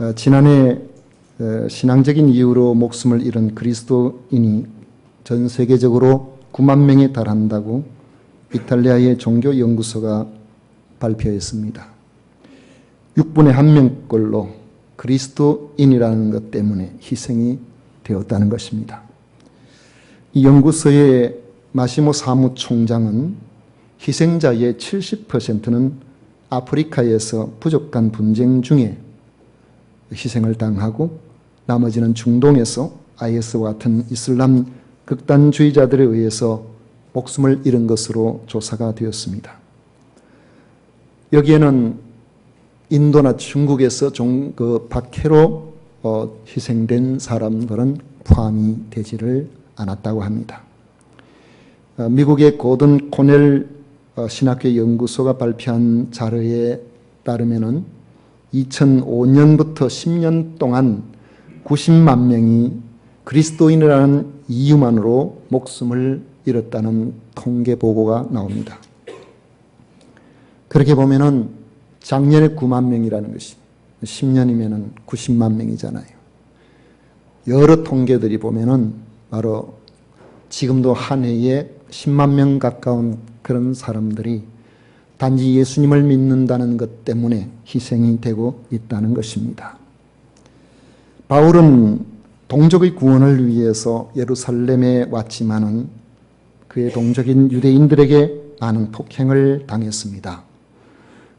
어, 지난해 어, 신앙적인 이유로 목숨을 잃은 그리스도인이 전 세계적으로 9만 명에 달한다고 이탈리아의 종교 연구소가 발표했습니다. 6분의 1명꼴로 그리스도인이라는 것 때문에 희생이 되었다는 것입니다. 이 연구소의 마시모 사무총장은 희생자의 70%는 아프리카에서 부족한 분쟁 중에 희생을 당하고 나머지는 중동에서 IS와 같은 이슬람 극단주의자들에 의해서 목숨을 잃은 것으로 조사가 되었습니다. 여기에는 인도나 중국에서 종, 그 박해로 어, 희생된 사람들은 포함이 되지를 않았다고 합니다. 어, 미국의 고든 코넬 어, 신학회 연구소가 발표한 자료에 따르면은 2005년부터 10년 동안 90만 명이 그리스도인이라는 이유만으로 목숨을 잃었다는 통계 보고가 나옵니다. 그렇게 보면은 작년에 9만 명이라는 것이 10년이면은 90만 명이잖아요. 여러 통계들이 보면은 바로 지금도 한 해에 10만 명 가까운 그런 사람들이 단지 예수님을 믿는다는 것 때문에 희생이 되고 있다는 것입니다. 바울은 동족의 구원을 위해서 예루살렘에 왔지만은 그의 동족인 유대인들에게 많은 폭행을 당했습니다.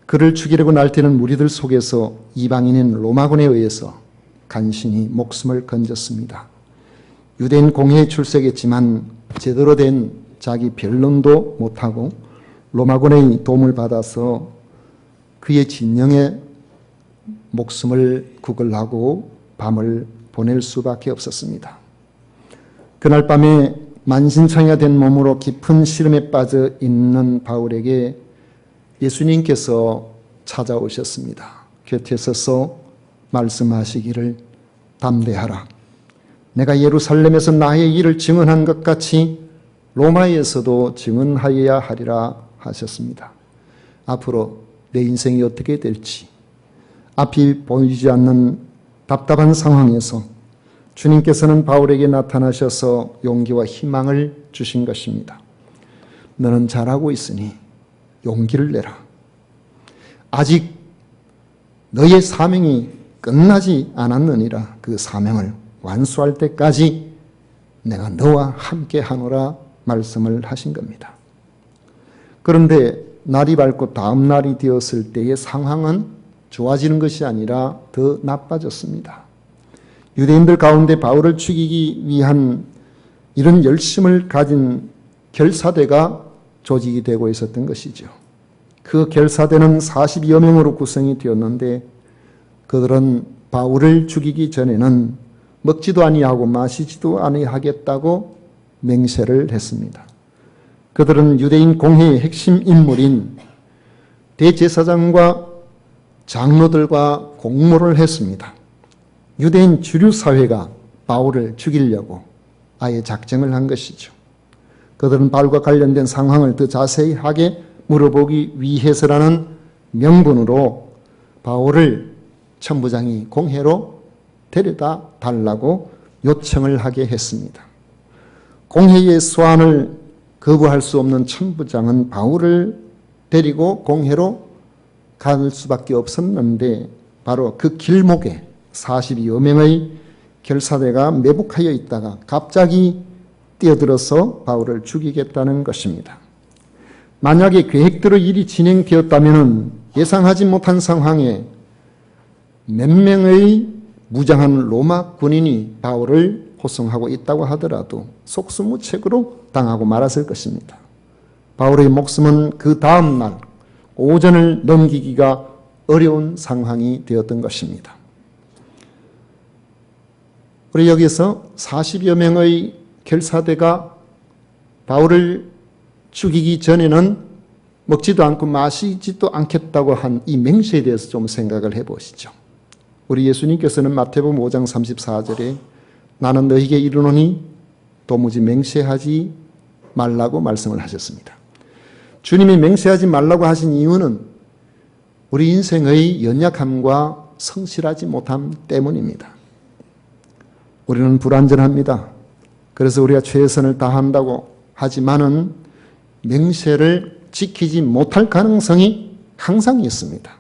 그를 죽이려고 날뛰는 무리들 속에서 이방인인 로마군에 의해서 간신히 목숨을 건졌습니다. 유대인 공회에 출석했지만 제대로 된 자기 변론도 못하고 로마군의 도움을 받아서 그의 진영에 목숨을 구걸하고 밤을 보낼 수밖에 없었습니다. 그날 밤에 만신창이가 된 몸으로 깊은 시름에 빠져 있는 바울에게 예수님께서 찾아오셨습니다. 곁에 서서 말씀하시기를 담대하라. 내가 예루살렘에서 나의 일을 증언한 것 같이 로마에서도 증언하여야 하리라 하셨습니다. 앞으로 내 인생이 어떻게 될지 앞이 보이지 않는 답답한 상황에서 주님께서는 바울에게 나타나셔서 용기와 희망을 주신 것입니다. 너는 잘하고 있으니 용기를 내라. 아직 너의 사명이 끝나지 않았느니라 그 사명을 완수할 때까지 내가 너와 함께 하노라 말씀을 하신 겁니다. 그런데 날이 밝고 다음 날이 되었을 때의 상황은 좋아지는 것이 아니라 더 나빠졌습니다. 유대인들 가운데 바울을 죽이기 위한 이런 열심을 가진 결사대가 조직이 되고 있었던 것이죠. 그 결사대는 40여 명으로 구성이 되었는데 그들은 바울을 죽이기 전에는 먹지도 아니하고 마시지도 아니하겠다고 맹세를 했습니다. 그들은 유대인 공회의 핵심 인물인 대제사장과 장로들과 공모를 했습니다. 유대인 주류 사회가 바울을 죽이려고 아예 작정을 한 것이죠. 그들은 바울과 관련된 상황을 더 자세히 하게 물어보기 위해서라는 명분으로 바울을 천부장이 공회로 데려다 달라고 요청을 하게 했습니다. 공회의 소환을 거부할 수 없는 천부장은 바울을 데리고 공회로 갈 수밖에 없었는데 바로 그 길목에 42여 명의 결사대가 매복하여 있다가 갑자기 뛰어들어서 바울을 죽이겠다는 것입니다. 만약에 계획대로 일이 진행되었다면 예상하지 못한 상황에 몇 명의 무장한 로마 군인이 바울을 호송하고 있다고 하더라도 속수무책으로 당하고 말았을 것입니다. 바울의 목숨은 그 다음 날 오전을 넘기기가 어려운 상황이 되었던 것입니다. 우리 여기서 40여 명의 결사대가 바울을 죽이기 전에는 먹지도 않고 마시지도 않겠다고 한 이 맹세에 대해서 좀 생각을 해 보시죠. 우리 예수님께서는 마태복음 5장 34절에 나는 너에게 이르노니 도무지 맹세하지 말라고 말씀을 하셨습니다. 주님이 맹세하지 말라고 하신 이유는 우리 인생의 연약함과 성실하지 못함 때문입니다. 우리는 불완전합니다. 그래서 우리가 최선을 다한다고 하지만은 맹세를 지키지 못할 가능성이 항상 있습니다.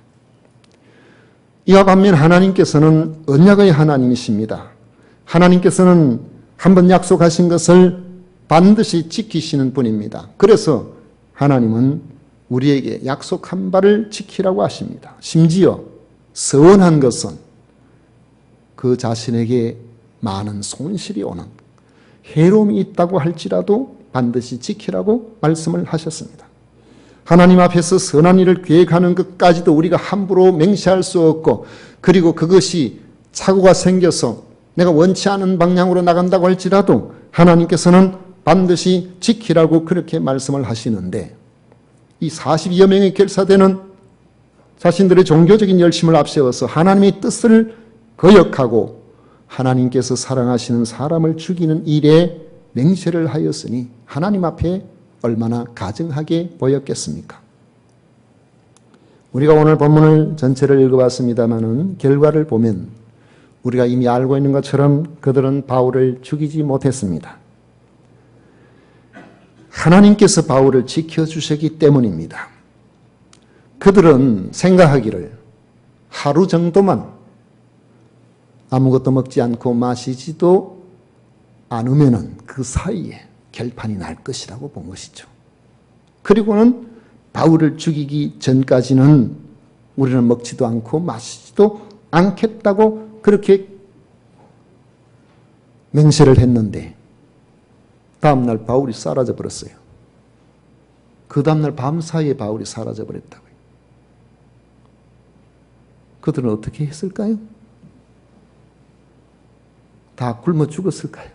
이와 반면 하나님께서는 언약의 하나님이십니다. 하나님께서는 한번 약속하신 것을 반드시 지키시는 분입니다. 그래서 하나님은 우리에게 약속한 바를 지키라고 하십니다. 심지어 서원한 것은 그 자신에게 많은 손실이 오는 해로움이 있다고 할지라도 반드시 지키라고 말씀을 하셨습니다. 하나님 앞에서 선한 일을 계획하는 것까지도 우리가 함부로 맹세할 수 없고 그리고 그것이 착오가 생겨서 내가 원치 않은 방향으로 나간다고 할지라도 하나님께서는 반드시 지키라고 그렇게 말씀을 하시는데 이 42여 명의 결사대는 자신들의 종교적인 열심을 앞세워서 하나님의 뜻을 거역하고 하나님께서 사랑하시는 사람을 죽이는 일에 맹세를 하였으니 하나님 앞에 얼마나 가증하게 보였겠습니까? 우리가 오늘 본문을 전체를 읽어봤습니다마는 결과를 보면 우리가 이미 알고 있는 것처럼 그들은 바울을 죽이지 못했습니다. 하나님께서 바울을 지켜주셨기 때문입니다. 그들은 생각하기를 하루 정도만 아무것도 먹지 않고 마시지도 않으면 그 사이에 결판이 날 것이라고 본 것이죠. 그리고는 바울을 죽이기 전까지는 우리는 먹지도 않고 마시지도 않겠다고 그렇게 맹세를 했는데 다음날 바울이 사라져 버렸어요. 그 다음날 밤사이에 바울이 사라져 버렸다고요. 그들은 어떻게 했을까요? 다 굶어 죽었을까요?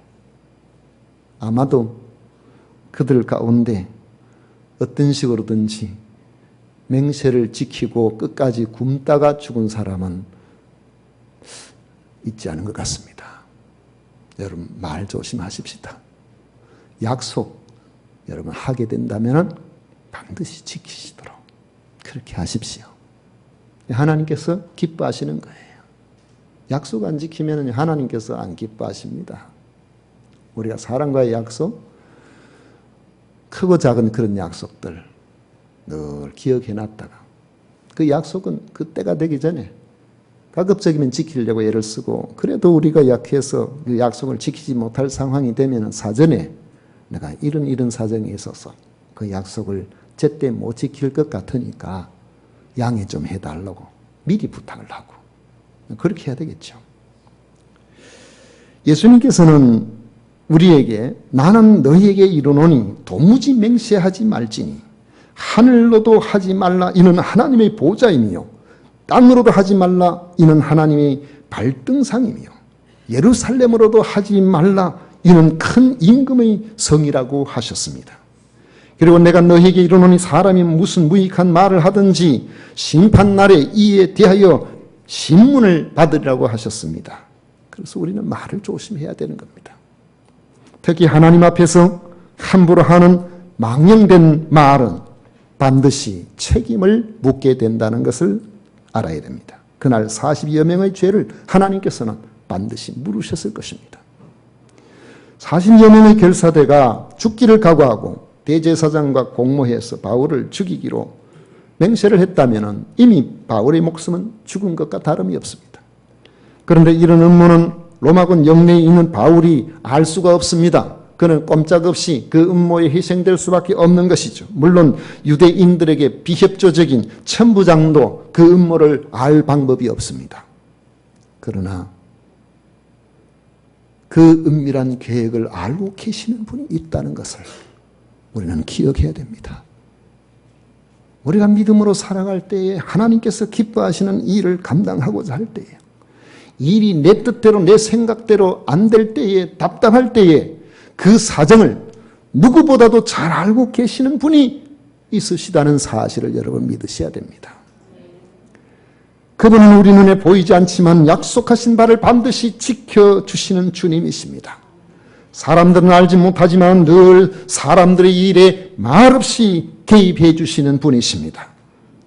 아마도 그들 가운데 어떤 식으로든지 맹세를 지키고 끝까지 굶다가 죽은 사람은 있지 않은 것 같습니다. 여러분 말 조심하십시다. 약속 여러분 하게 된다면 반드시 지키시도록 그렇게 하십시오. 하나님께서 기뻐하시는 거예요. 약속 안 지키면 하나님께서 안 기뻐하십니다. 우리가 사람과의 약속, 크고 작은 그런 약속들 늘 기억해 놨다가 그 약속은 그때가 되기 전에 가급적이면 지키려고 애를 쓰고 그래도 우리가 약해서 그 약속을 지키지 못할 상황이 되면 사전에 내가 이런 이런 사정이 있어서 그 약속을 제때 못 지킬 것 같으니까 양해 좀 해달라고 미리 부탁을 하고 그렇게 해야 되겠죠. 예수님께서는 우리에게 나는 너희에게 이르노니 도무지 맹세하지 말지니 하늘로도 하지 말라 이는 하나님의 보좌이며 땅으로도 하지 말라 이는 하나님의 발등상이며 예루살렘으로도 하지 말라 이는 큰 임금의 성이라고 하셨습니다. 그리고 내가 너희에게 이르노니 사람이 무슨 무익한 말을 하든지 심판날에 이에 대하여 신문을 받으리라고 하셨습니다. 그래서 우리는 말을 조심해야 되는 겁니다. 특히 하나님 앞에서 함부로 하는 망령된 말은 반드시 책임을 묻게 된다는 것을 알아야 됩니다. 그날 42여 명의 죄를 하나님께서는 반드시 물으셨을 것입니다. 40여 명의 결사대가 죽기를 각오하고 대제사장과 공모해서 바울을 죽이기로 맹세를 했다면 이미 바울의 목숨은 죽은 것과 다름이 없습니다. 그런데 이런 음모는 로마군 영내에 있는 바울이 알 수가 없습니다. 그는 꼼짝없이 그 음모에 희생될 수밖에 없는 것이죠. 물론 유대인들에게 비협조적인 천부장도 그 음모를 알 방법이 없습니다. 그러나 그 은밀한 계획을 알고 계시는 분이 있다는 것을 우리는 기억해야 됩니다. 우리가 믿음으로 살아갈 때에 하나님께서 기뻐하시는 일을 감당하고자 할 때에 일이 내 뜻대로 내 생각대로 안 될 때에 답답할 때에 그 사정을 누구보다도 잘 알고 계시는 분이 있으시다는 사실을 여러분 믿으셔야 됩니다. 그분은 우리 눈에 보이지 않지만 약속하신 바를 반드시 지켜주시는 주님이십니다. 사람들은 알지 못하지만 늘 사람들의 일에 말없이 개입해 주시는 분이십니다.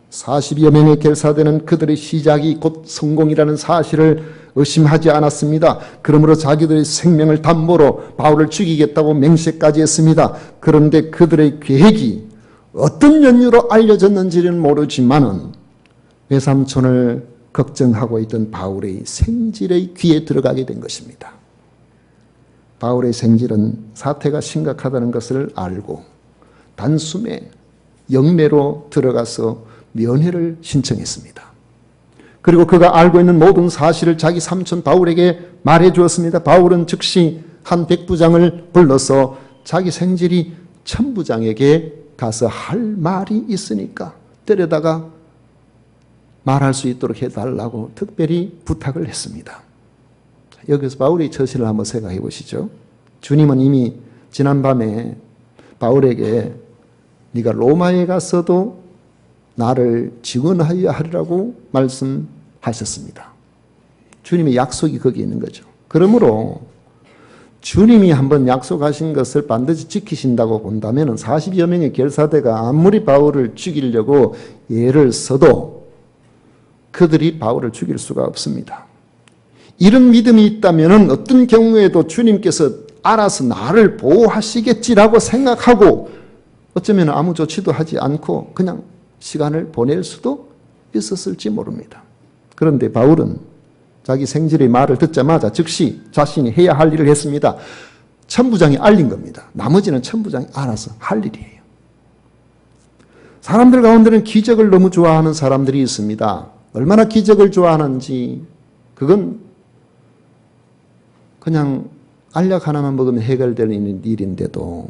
40여 명의 결사되는 그들의 시작이 곧 성공이라는 사실을 의심하지 않았습니다. 그러므로 자기들의 생명을 담보로 바울을 죽이겠다고 맹세까지 했습니다. 그런데 그들의 계획이 어떤 연유로 알려졌는지는 모르지만은 외삼촌을 걱정하고 있던 바울의 생질의 귀에 들어가게 된 것입니다. 바울의 생질은 사태가 심각하다는 것을 알고 단숨에 영내로 들어가서 면회를 신청했습니다. 그리고 그가 알고 있는 모든 사실을 자기 삼촌 바울에게 말해 주었습니다. 바울은 즉시 한 백부장을 불러서 자기 생질이 천부장에게 가서 할 말이 있으니까 때려다가 말할 수 있도록 해달라고 특별히 부탁을 했습니다. 여기서 바울의 처신을 한번 생각해 보시죠. 주님은 이미 지난밤에 바울에게 네가 로마에 가서도 나를 증언하여 하리라고 말씀 하셨습니다. 주님의 약속이 거기 있는 거죠. 그러므로 주님이 한번 약속하신 것을 반드시 지키신다고 본다면 40여 명의 결사대가 아무리 바울을 죽이려고 예를 써도 그들이 바울을 죽일 수가 없습니다. 이런 믿음이 있다면 어떤 경우에도 주님께서 알아서 나를 보호하시겠지라고 생각하고 어쩌면 아무 조치도 하지 않고 그냥 시간을 보낼 수도 있었을지 모릅니다. 그런데 바울은 자기 생질의 말을 듣자마자 즉시 자신이 해야 할 일을 했습니다. 천부장이 알린 겁니다. 나머지는 천부장이 알아서 할 일이에요. 사람들 가운데는 기적을 너무 좋아하는 사람들이 있습니다. 얼마나 기적을 좋아하는지 그건 그냥 알약 하나만 먹으면 해결되는 일인데도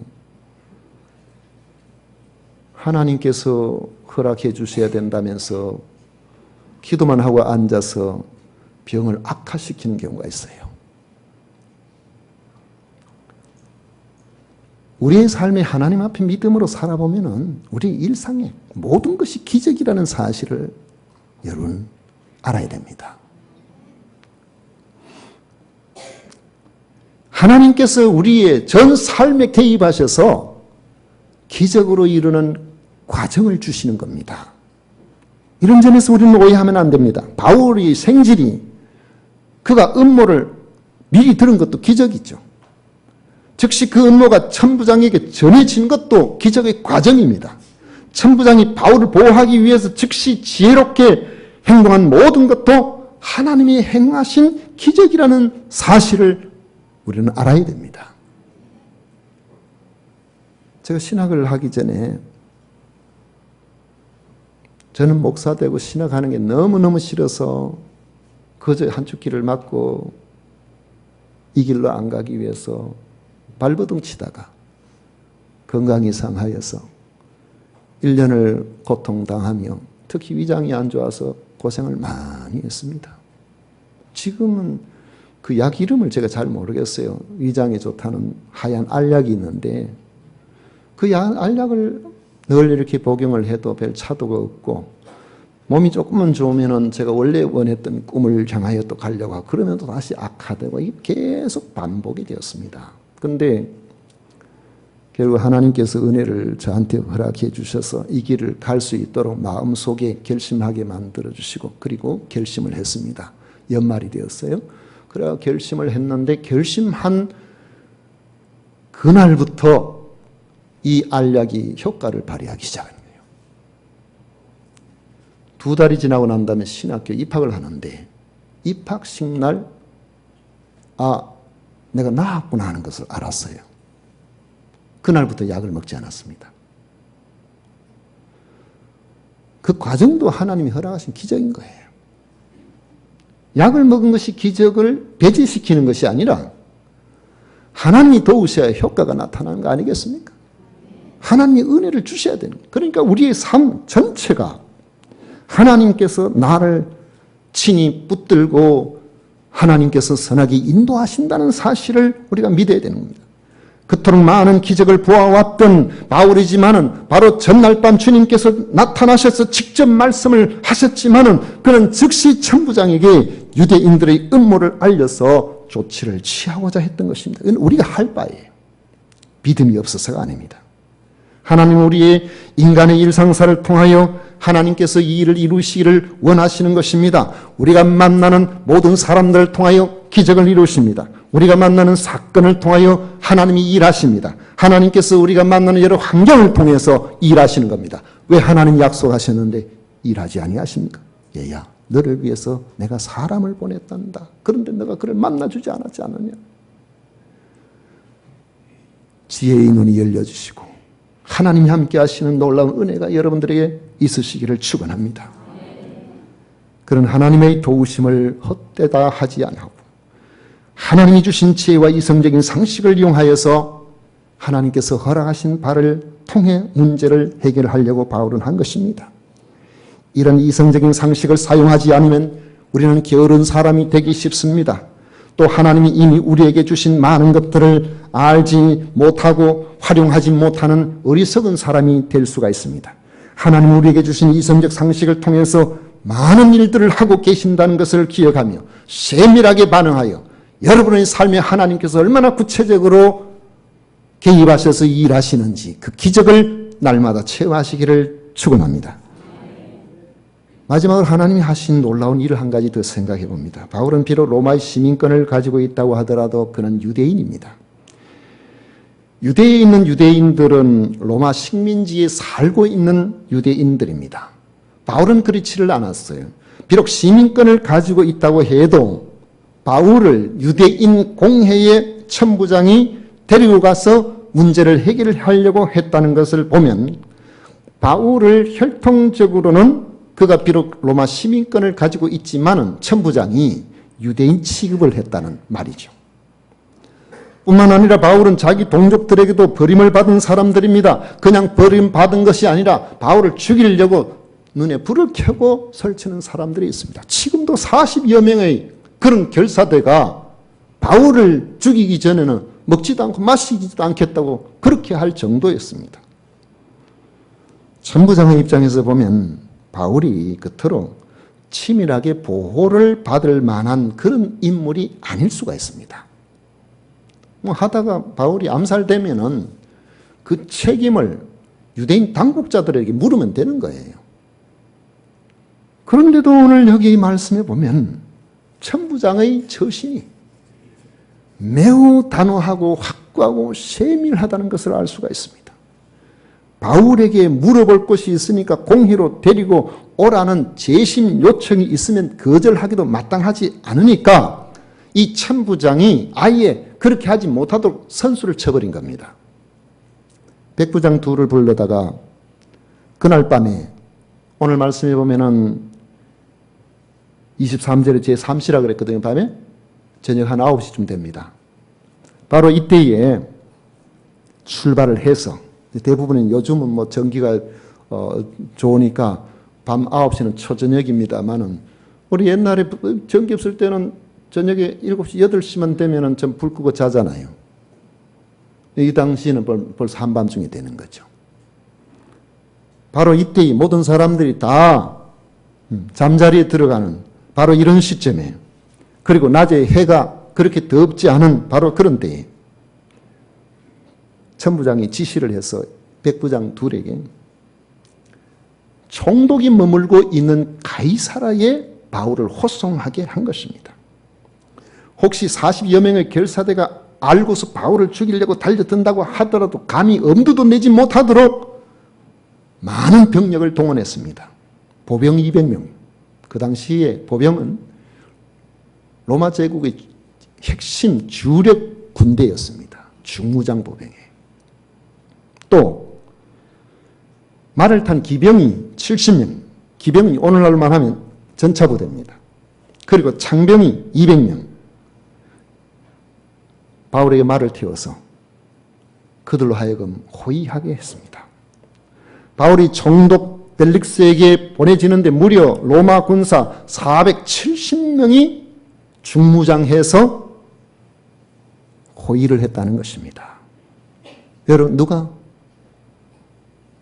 하나님께서 허락해 주셔야 된다면서 기도만 하고 앉아서 병을 악화시키는 경우가 있어요. 우리의 삶에 하나님 앞에 믿음으로 살아보면 우리 일상에 모든 것이 기적이라는 사실을 여러분 알아야 됩니다. 하나님께서 우리의 전 삶에 개입하셔서 기적으로 이루는 과정을 주시는 겁니다. 이런 점에서 우리는 오해하면 안 됩니다. 바울의 생질이 그가 음모를 미리 들은 것도 기적이죠. 즉시 그 음모가 천부장에게 전해진 것도 기적의 과정입니다. 천부장이 바울을 보호하기 위해서 즉시 지혜롭게 행동한 모든 것도 하나님이 행하신 기적이라는 사실을 우리는 알아야 됩니다. 제가 신학을 하기 전에 저는 목사 되고 신학하는 게 너무너무 싫어서 그저 한쪽 길을 막고 이 길로 안 가기 위해서 발버둥 치다가 건강이 상하여서 1년을 고통당하며 특히 위장이 안 좋아서 고생을 많이 했습니다. 지금은 그 약 이름을 제가 잘 모르겠어요. 위장에 좋다는 하얀 알약이 있는데 그 알약을 늘 이렇게 복용을 해도 별 차도가 없고 몸이 조금만 좋으면은 제가 원래 원했던 꿈을 향하여 또 가려고 하고 그러면 또 다시 악화되고 계속 반복이 되었습니다. 근데 결국 하나님께서 은혜를 저한테 허락해 주셔서 이 길을 갈 수 있도록 마음속에 결심하게 만들어 주시고 그리고 결심을 했습니다. 연말이 되었어요. 그래 결심을 했는데 결심한 그날부터 이 알약이 효과를 발휘하기 시작한 거예요. 두 달이 지나고 난 다음에 신학교 입학을 하는데 입학식 날, 아, 내가 나았구나 하는 것을 알았어요. 그날부터 약을 먹지 않았습니다. 그 과정도 하나님이 허락하신 기적인 거예요. 약을 먹은 것이 기적을 배제시키는 것이 아니라 하나님이 도우셔야 효과가 나타나는 거 아니겠습니까? 하나님의 은혜를 주셔야 되는. 그러니까 우리의 삶 전체가 하나님께서 나를 친히 붙들고 하나님께서 선하게 인도하신다는 사실을 우리가 믿어야 되는 겁니다. 그토록 많은 기적을 보아왔던 바울이지만은 바로 전날 밤 주님께서 나타나셔서 직접 말씀을 하셨지만은 그는 즉시 천부장에게 유대인들의 음모를 알려서 조치를 취하고자 했던 것입니다. 우리가 할 바예요. 믿음이 없어서가 아닙니다. 하나님 우리의 인간의 일상사를 통하여 하나님께서 이 일을 이루시기를 원하시는 것입니다. 우리가 만나는 모든 사람들을 통하여 기적을 이루십니다. 우리가 만나는 사건을 통하여 하나님이 일하십니다. 하나님께서 우리가 만나는 여러 환경을 통해서 일하시는 겁니다. 왜 하나님 약속하셨는데 일하지 아니하십니까? 얘야, 너를 위해서 내가 사람을 보냈단다. 그런데 너가 그를 만나주지 않았지 않느냐? 지혜의 눈이 열려주시고 하나님이 함께 하시는 놀라운 은혜가 여러분들에게 있으시기를 축원합니다. 그런 하나님의 도우심을 헛되다 하지 않고 하나님이 주신 지혜와 이성적인 상식을 이용하여서 하나님께서 허락하신 바를 통해 문제를 해결하려고 바울은 한 것입니다. 이런 이성적인 상식을 사용하지 않으면 우리는 게으른 사람이 되기 쉽습니다. 또 하나님이 이미 우리에게 주신 많은 것들을 알지 못하고 활용하지 못하는 어리석은 사람이 될 수가 있습니다. 하나님 우리에게 주신 이성적 상식을 통해서 많은 일들을 하고 계신다는 것을 기억하며 세밀하게 반응하여 여러분의 삶에 하나님께서 얼마나 구체적으로 개입하셔서 일하시는지 그 기적을 날마다 체험하시기를 축원합니다. 마지막으로 하나님이 하신 놀라운 일을 한 가지 더 생각해 봅니다. 바울은 비록 로마의 시민권을 가지고 있다고 하더라도 그는 유대인입니다. 유대에 있는 유대인들은 로마 식민지에 살고 있는 유대인들입니다. 바울은 그렇지를 않았어요. 비록 시민권을 가지고 있다고 해도 바울을 유대인 공회의 천부장이 데리고 가서 문제를 해결하려고 했다는 것을 보면 바울을 혈통적으로는 그가 비록 로마 시민권을 가지고 있지만은 천부장이 유대인 취급을 했다는 말이죠. 뿐만 아니라 바울은 자기 동족들에게도 버림을 받은 사람들입니다. 그냥 버림 받은 것이 아니라 바울을 죽이려고 눈에 불을 켜고 설치는 사람들이 있습니다. 지금도 40여 명의 그런 결사대가 바울을 죽이기 전에는 먹지도 않고 마시지도 않겠다고 그렇게 할 정도였습니다. 천부장의 입장에서 보면 바울이 끝으로 치밀하게 보호를 받을 만한 그런 인물이 아닐 수가 있습니다. 뭐 하다가 바울이 암살되면은 그 책임을 유대인 당국자들에게 물으면 되는 거예요. 그런데도 오늘 여기 말씀해 보면 천부장의 처신이 매우 단호하고 확고하고 세밀하다는 것을 알 수가 있습니다. 바울에게 물어볼 것이 있으니까 공회로 데리고 오라는 재심 요청이 있으면 거절하기도 마땅하지 않으니까 이 천부장이 아예 그렇게 하지 못하도록 선수를 쳐버린 겁니다. 백부장 둘을 불러다가 그날 밤에 오늘 말씀해 보면은 23절에 제 3시라 그랬거든요. 밤에 저녁 한 9시쯤 됩니다. 바로 이때에 출발을 해서 대부분은 요즘은 뭐 전기가 어 좋으니까 밤 9시는 초저녁입니다만은 우리 옛날에 전기 없을 때는 저녁에 7시, 8시만 되면은 좀 불 끄고 자잖아요. 이 당시에는 벌써 한밤중이 되는 거죠. 바로 이때 모든 사람들이 다 음, 잠자리에 들어가는 바로 이런 시점에 그리고 낮에 해가 그렇게 덥지 않은 바로 그런 때에 천부장이 지시를 해서 백부장 둘에게 총독이 머물고 있는 가이사라의 바울을 호송하게 한 것입니다. 혹시 40여 명의 결사대가 알고서 바울을 죽이려고 달려든다고 하더라도 감히 엄두도 내지 못하도록 많은 병력을 동원했습니다. 보병 200명. 그 당시에 보병은 로마 제국의 핵심 주력 군대였습니다. 중무장 보병에. 또 말을 탄 기병이 70명, 기병이 오늘날만 하면 전차부대입니다. 그리고 창병이 200명. 바울에게 말을 태워서 그들로 하여금 호위하게 했습니다. 바울이 총독 벨릭스에게 보내지는데 무려 로마 군사 470명이 중무장해서 호위를 했다는 것입니다. 여러분 누가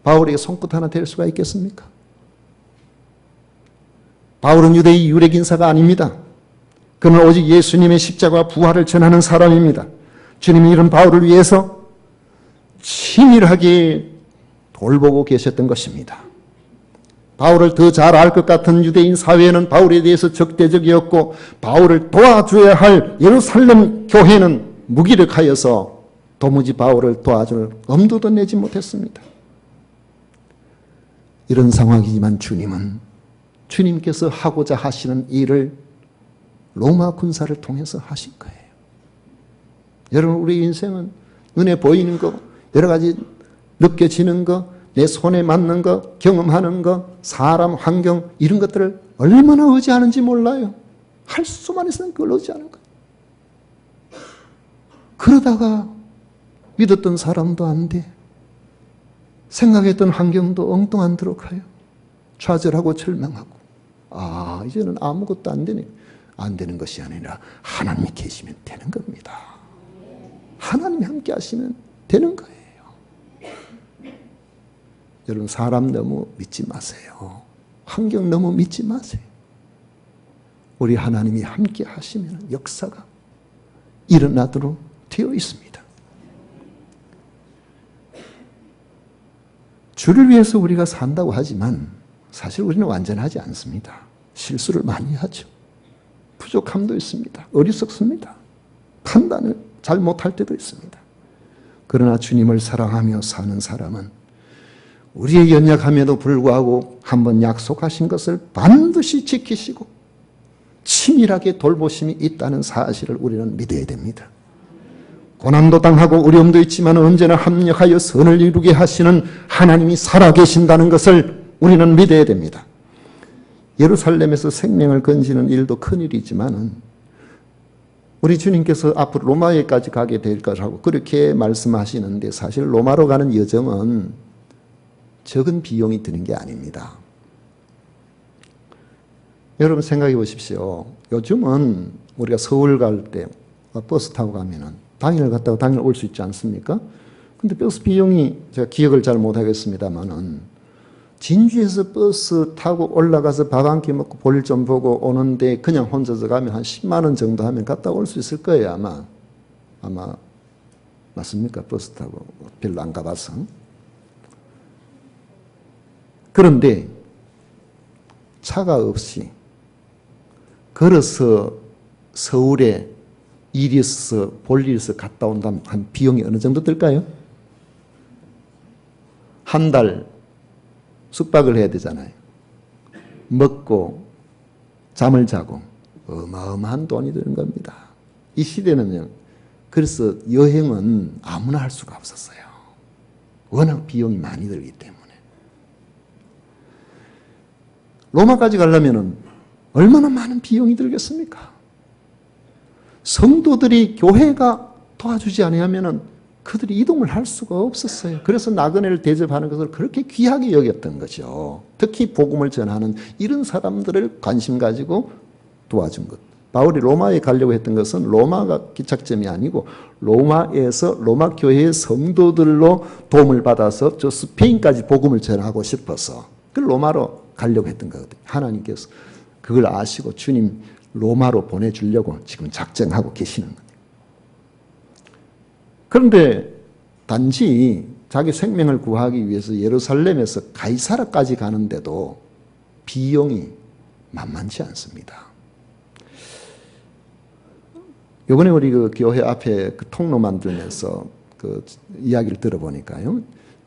바울에게 손끝 하나 될 수가 있겠습니까? 바울은 유대의 유력 인사가 아닙니다. 그는 오직 예수님의 십자가 부활을 전하는 사람입니다. 주님이 이런 바울을 위해서 치밀하게 돌보고 계셨던 것입니다. 바울을 더 잘 알 것 같은 유대인 사회는 바울에 대해서 적대적이었고 바울을 도와줘야 할 예루살렘 교회는 무기력하여서 도무지 바울을 도와줄 엄두도 내지 못했습니다. 이런 상황이지만 주님은 주님께서 하고자 하시는 일을 로마 군사를 통해서 하신 거예요. 여러분 우리 인생은 눈에 보이는 거 여러 가지 느껴지는 거 내 손에 맞는 거, 경험하는 거, 사람, 환경 이런 것들을 얼마나 의지하는지 몰라요. 할 수만 있으면 그걸 의지하는 거. 그러다가 믿었던 사람도 안 돼. 생각했던 환경도 엉뚱한 대로 가요. 좌절하고 절망하고. 아, 이제는 아무것도 안 되네. 안 되는 것이 아니라 하나님이 계시면 되는 겁니다. 하나님이 함께 하시면 되는 거예요. 여러분 사람 너무 믿지 마세요. 환경 너무 믿지 마세요. 우리 하나님이 함께 하시면 역사가 일어나도록 되어 있습니다. 주를 위해서 우리가 산다고 하지만 사실 우리는 완전하지 않습니다. 실수를 많이 하죠. 부족함도 있습니다. 어리석습니다. 판단을 잘 못할 때도 있습니다. 그러나 주님을 사랑하며 사는 사람은 우리의 연약함에도 불구하고 한번 약속하신 것을 반드시 지키시고 치밀하게 돌보심이 있다는 사실을 우리는 믿어야 됩니다. 고난도 당하고 어려움도 있지만 언제나 합력하여 선을 이루게 하시는 하나님이 살아계신다는 것을 우리는 믿어야 됩니다. 예루살렘에서 생명을 건지는 일도 큰 일이지만 우리 주님께서 앞으로 로마에까지 가게 될 것이라고 그렇게 말씀하시는데 사실 로마로 가는 여정은 적은 비용이 드는 게 아닙니다. 여러분 생각해 보십시오. 요즘은 우리가 서울 갈 때 버스 타고 가면은 당일 갔다가 당일 올 수 있지 않습니까? 근데 버스 비용이 제가 기억을 잘 못하겠습니다만은 진주에서 버스 타고 올라가서 밥 한 끼 먹고 볼좀 보고 오는데 그냥 혼자서 가면 한 10만 원 정도 하면 갔다 올 수 있을 거예요 아마. 아마 맞습니까? 버스 타고 별로 안 가봐서. 그런데 차가 없이 걸어서 서울에 일이 있어서 볼 일이 있어서 갔다 온다면 한 비용이 어느 정도 들까요? 한 달 숙박을 해야 되잖아요. 먹고 잠을 자고 어마어마한 돈이 드는 겁니다. 이 시대는요. 그래서 여행은 아무나 할 수가 없었어요. 워낙 비용이 많이 들기 때문에. 로마까지 가려면 얼마나 많은 비용이 들겠습니까? 성도들이 교회가 도와주지 아니하면 그들이 이동을 할 수가 없었어요. 그래서 나그네를 대접하는 것을 그렇게 귀하게 여겼던 거죠. 특히 복음을 전하는 이런 사람들을 관심 가지고 도와준 것. 바울이 로마에 가려고 했던 것은 로마가 기착점이 아니고 로마에서 로마 교회의 성도들로 도움을 받아서 저 스페인까지 복음을 전하고 싶어서 그 로마로 가려고 했던 거거든요. 하나님께서 그걸 아시고 주님 로마로 보내주려고 지금 작정하고 계시는 거예요. 그런데 단지 자기 생명을 구하기 위해서 예루살렘에서 가이사라까지 가는데도 비용이 만만치 않습니다. 요번에 우리 그 교회 앞에 그 통로 만들면서 그 이야기를 들어보니까요.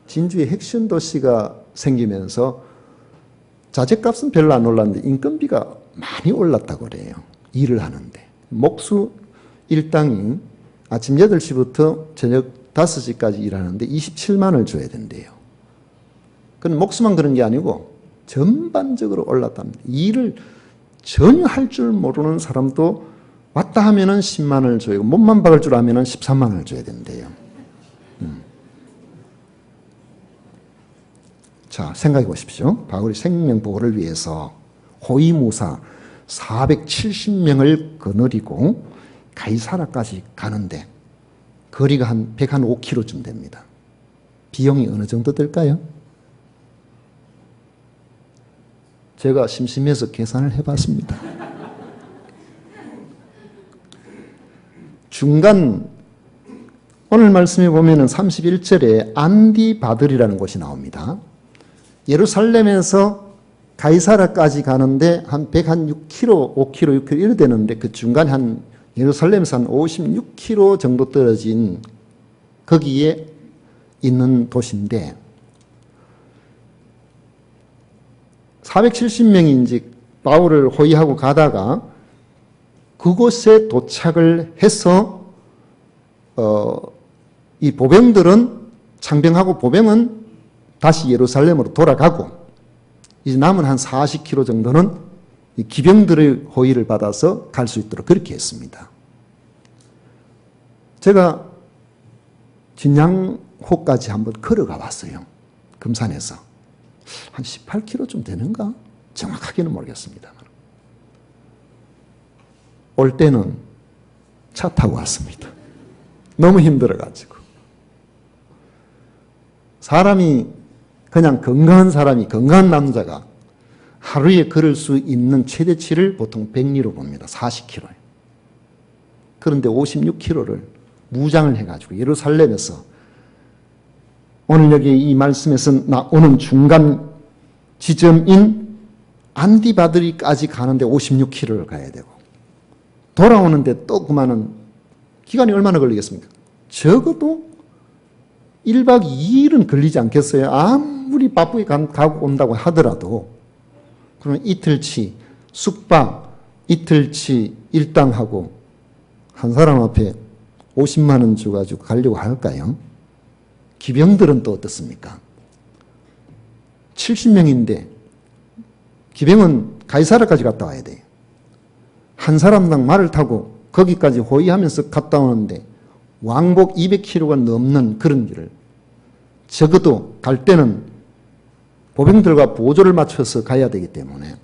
진주의 핵심 도시가 생기면서 자재값은 별로 안 올랐는데 인건비가 많이 올랐다고 그래요. 일을 하는데. 목수 일당이 아침 8시부터 저녁 5시까지 일하는데 27만을 줘야 된대요. 그건 목수만 그런 게 아니고 전반적으로 올랐답니다. 일을 전혀 할 줄 모르는 사람도 왔다 하면은 10만 원을 줘야 몸만 박을 줄 아면은 13만 원을 줘야 된대요. 자, 생각해 보십시오. 바울이 생명보호를 위해서 호위무사 470명을 거느리고 가이사라까지 가는데 거리가 한 105km쯤 됩니다. 비용이 어느 정도 될까요? 제가 심심해서 계산을 해봤습니다. 중간 오늘 말씀에 보면 31절에 안디바들이라는 곳이 나옵니다. 예루살렘에서 가이사라까지 가는데 한 106km, 5km, 6km 이래 되는데 그 중간에 한 예루살렘에서 한 56km 정도 떨어진 거기에 있는 도시인데 470명이 이제 바울을 호위하고 가다가 그곳에 도착을 해서 어, 이 보병들은 창병하고 보병은 다시 예루살렘으로 돌아가고 이제 남은 한 40km 정도는 이 기병들의 호의를 받아서 갈 수 있도록 그렇게 했습니다. 제가 진양호까지 한번 걸어가 봤어요. 금산에서. 한 18km 좀 되는가? 정확하게는 모르겠습니다만. 올 때는 차 타고 왔습니다. 너무 힘들어가지고. 사람이, 그냥 건강한 사람이, 건강한 남자가 하루에 걸을 수 있는 최대치를 보통 100리로 봅니다. 40km. 그런데 56km를 무장을 해가지고 예루살렘에서 오늘 여기 이 말씀에서 나오는 중간 지점인 안디바드리까지 가는데 56km를 가야 되고 돌아오는데 또 그만은 기간이 얼마나 걸리겠습니까? 적어도 1박 2일은 걸리지 않겠어요? 아무 리 바쁘게 가고 온다고 하더라도 그러면 이틀치 숙박 이틀치 일당하고 한 사람 앞에 50만 원 주가지고 가려고 할까요? 기병들은 또 어떻습니까? 70명인데 기병은 가이사라까지 갔다 와야 돼요. 한 사람당 말을 타고 거기까지 호위하면서 갔다 오는데 왕복 200km가 넘는 그런 길을 적어도 갈 때는 보병들과 보조를 맞춰서 가야 되기 때문에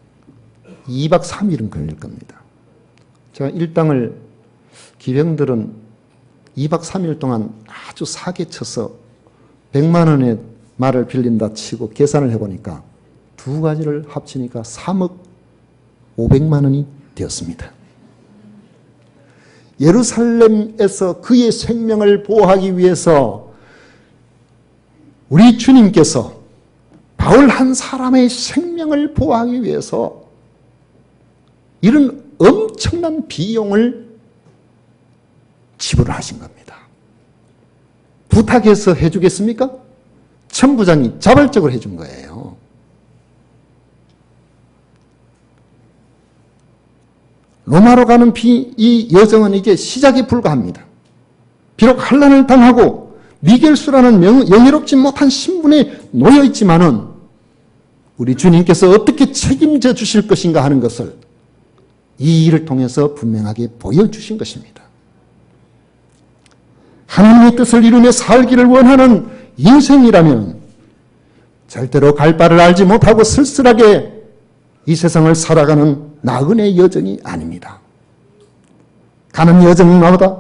2박 3일은 걸릴 겁니다. 제가 일당을 기병들은 2박 3일 동안 아주 사기 쳐서 100만 원의 말을 빌린다 치고 계산을 해보니까 두 가지를 합치니까 3억 500만 원이 되었습니다. 예루살렘에서 그의 생명을 보호하기 위해서 우리 주님께서 바울 한 사람의 생명을 보호하기 위해서 이런 엄청난 비용을 지불하신 겁니다. 부탁해서 해주겠습니까? 천부장이 자발적으로 해준 거예요. 로마로 가는 비, 이 여정은 이제 시작에 불과합니다. 비록 한란을 당하고 미겔수라는 명, 영예롭지 못한 신분에 놓여 있지만은 우리 주님께서 어떻게 책임져 주실 것인가 하는 것을 이 일을 통해서 분명하게 보여주신 것입니다. 하나님의 뜻을 이루며 살기를 원하는 인생이라면 절대로 갈 바를 알지 못하고 쓸쓸하게 이 세상을 살아가는 나그네 여정이 아닙니다. 가는 여정마다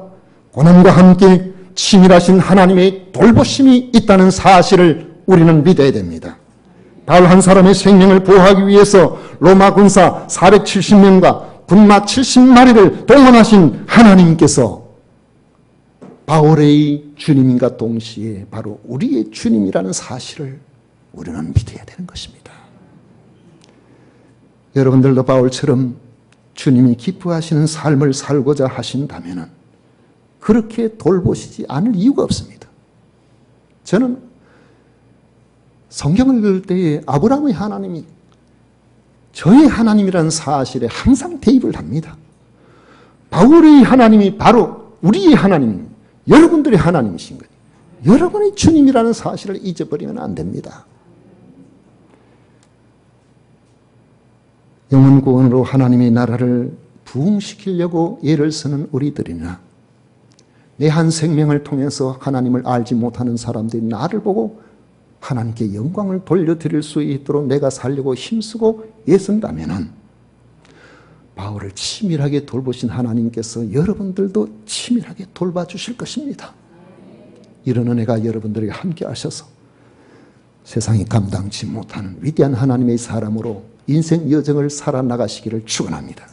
고난과 함께 치밀하신 하나님의 돌보심이 있다는 사실을 우리는 믿어야 됩니다. 바울 한 사람의 생명을 보호하기 위해서 로마 군사 470명과 군마 70마리를 동원하신 하나님께서 바울의 주님과 동시에 바로 우리의 주님이라는 사실을 우리는 믿어야 되는 것입니다. 여러분들도 바울처럼 주님이 기뻐하시는 삶을 살고자 하신다면 그렇게 돌보시지 않을 이유가 없습니다. 저는 성경을 읽을 때에 아브라함의 하나님이 저의 하나님이라는 사실에 항상 대입을 합니다. 바울의 하나님이 바로 우리의 하나님, 여러분들의 하나님이신 거예요. 여러분의 주님이라는 사실을 잊어버리면 안 됩니다. 영원 구원으로 하나님의 나라를 부흥시키려고 예를 쓰는 우리들이나 내 한 생명을 통해서 하나님을 알지 못하는 사람들이 나를 보고 하나님께 영광을 돌려드릴 수 있도록 내가 살려고 힘쓰고 애쓴다면 바울을 치밀하게 돌보신 하나님께서 여러분들도 치밀하게 돌봐주실 것입니다. 이런 은혜가 여러분들에게 함께 하셔서 세상이 감당치 못하는 위대한 하나님의 사람으로 인생 여정을 살아나가시기를 축원합니다.